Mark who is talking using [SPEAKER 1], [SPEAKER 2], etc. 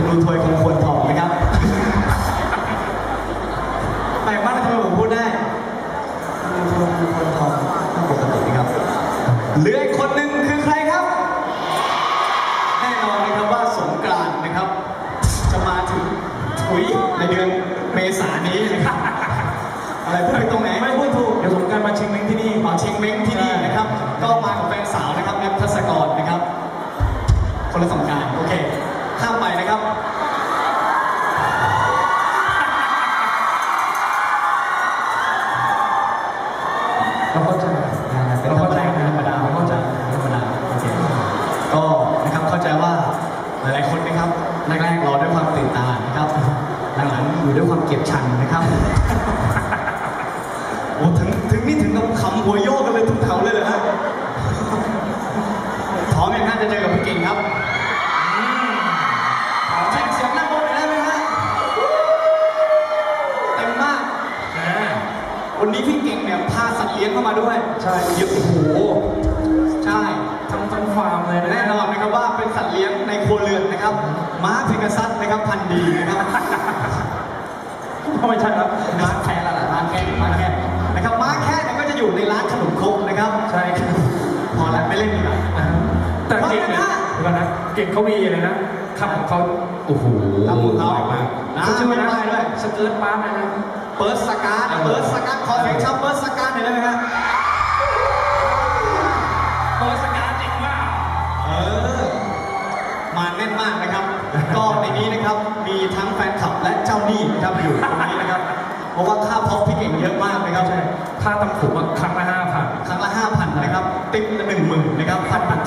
[SPEAKER 1] ธนูทวยคงควรทองนะครับ แปลกมากนะทำไมผมพูดได้ธนูทวยคงควรทองต้องปกตินะครับเหลืออีกคนหนึ่งคือใครครับ แน่นอนนะครับว่าสงกรานต์นะครับ จะมาถึงถุยในเดือนเมษายนนี้นะครับ อะไรพูดไปตรงไหน
[SPEAKER 2] ไม่พูดถูกเดี๋ยวผมการมาเช็งเม้งที่นี่
[SPEAKER 1] หมอเชงเม้งที่นี่นะครับ ก็มากับแฟนสาวนะครับแอปทัศกรนะครับ คนละสงกรารโอเเรา
[SPEAKER 2] เข้าใจ
[SPEAKER 1] เป็นธรรมดาเป็นธรรมดาไม่เข้าใจธรรมดาโอเคก็นะครับเข้าใจว่าหลายๆคนนะครับแรกๆรอด้วยความตื่นตานะครับหลังๆอยู่ด้วยความเกลียดชังนะครับโอ้ถึงถึงนี่ถึงกับขำหัวโยกกันเลยทุกแถวเลยเลยฮะพร้อมยังฮะจะเจอกับพี่เก่งครับ วันนี้พี่เก่งเนี่ยพาสัตว์เลี้ยงเข้ามาด้วย
[SPEAKER 2] ใช่
[SPEAKER 1] เยอะโอ้โหใช่
[SPEAKER 2] ทั้งทั้งฟาร์มเลยนะ
[SPEAKER 1] แน่นอนนะครับว่าเป็นสัตว์เลี้ยงในครัวเรือนนะครับ ม้าเพกาซัสนะครับพันธุ์ดีนะครับ
[SPEAKER 2] ไม่ใช่ครับ
[SPEAKER 1] ม้าแค่ละล่ะม้าแค่ม้าแค่นะครับม้าแค่เนี่ยก็จะอยู่ในร้านขนมครกนะครับ
[SPEAKER 2] ใช่ครับ
[SPEAKER 1] พอแล้วไม่เล่นดีกว่า
[SPEAKER 2] แต่เก่งเนี่ยเดี๋ยวก่อนนะเก่งเขามีอะไรนะคำของเขาโอ้โห
[SPEAKER 1] คำของเขา
[SPEAKER 2] หลยมาก
[SPEAKER 1] อ่า
[SPEAKER 2] เขาชื่อว่า
[SPEAKER 1] ไม่
[SPEAKER 2] นะ
[SPEAKER 1] ได้ด้วย
[SPEAKER 2] สเกิร์ตปาร์คนะ
[SPEAKER 1] เปิดสการ์ดเปิดสการ์ดขอเสียงชาวเปิดสการ์ดหน่อยได้ไหมฮะ
[SPEAKER 2] เปิดสกัดจริงว่า
[SPEAKER 1] เออมาแน่นมากนะครับ ก็ในนี้นะครับมีทั้งแฟนคลับและเจ้าหนี้นะครับอยู่ตรงนี้นะครับเพราะว่าค่าพบพี่เก่งเยอะมากนะครับ
[SPEAKER 2] ใช่ค่าตำขุมอะครั้งละห้าพัน
[SPEAKER 1] ครั้งละห้าพันนะครับ ติ๊กละหนึ่งหมื่นนะครับพัน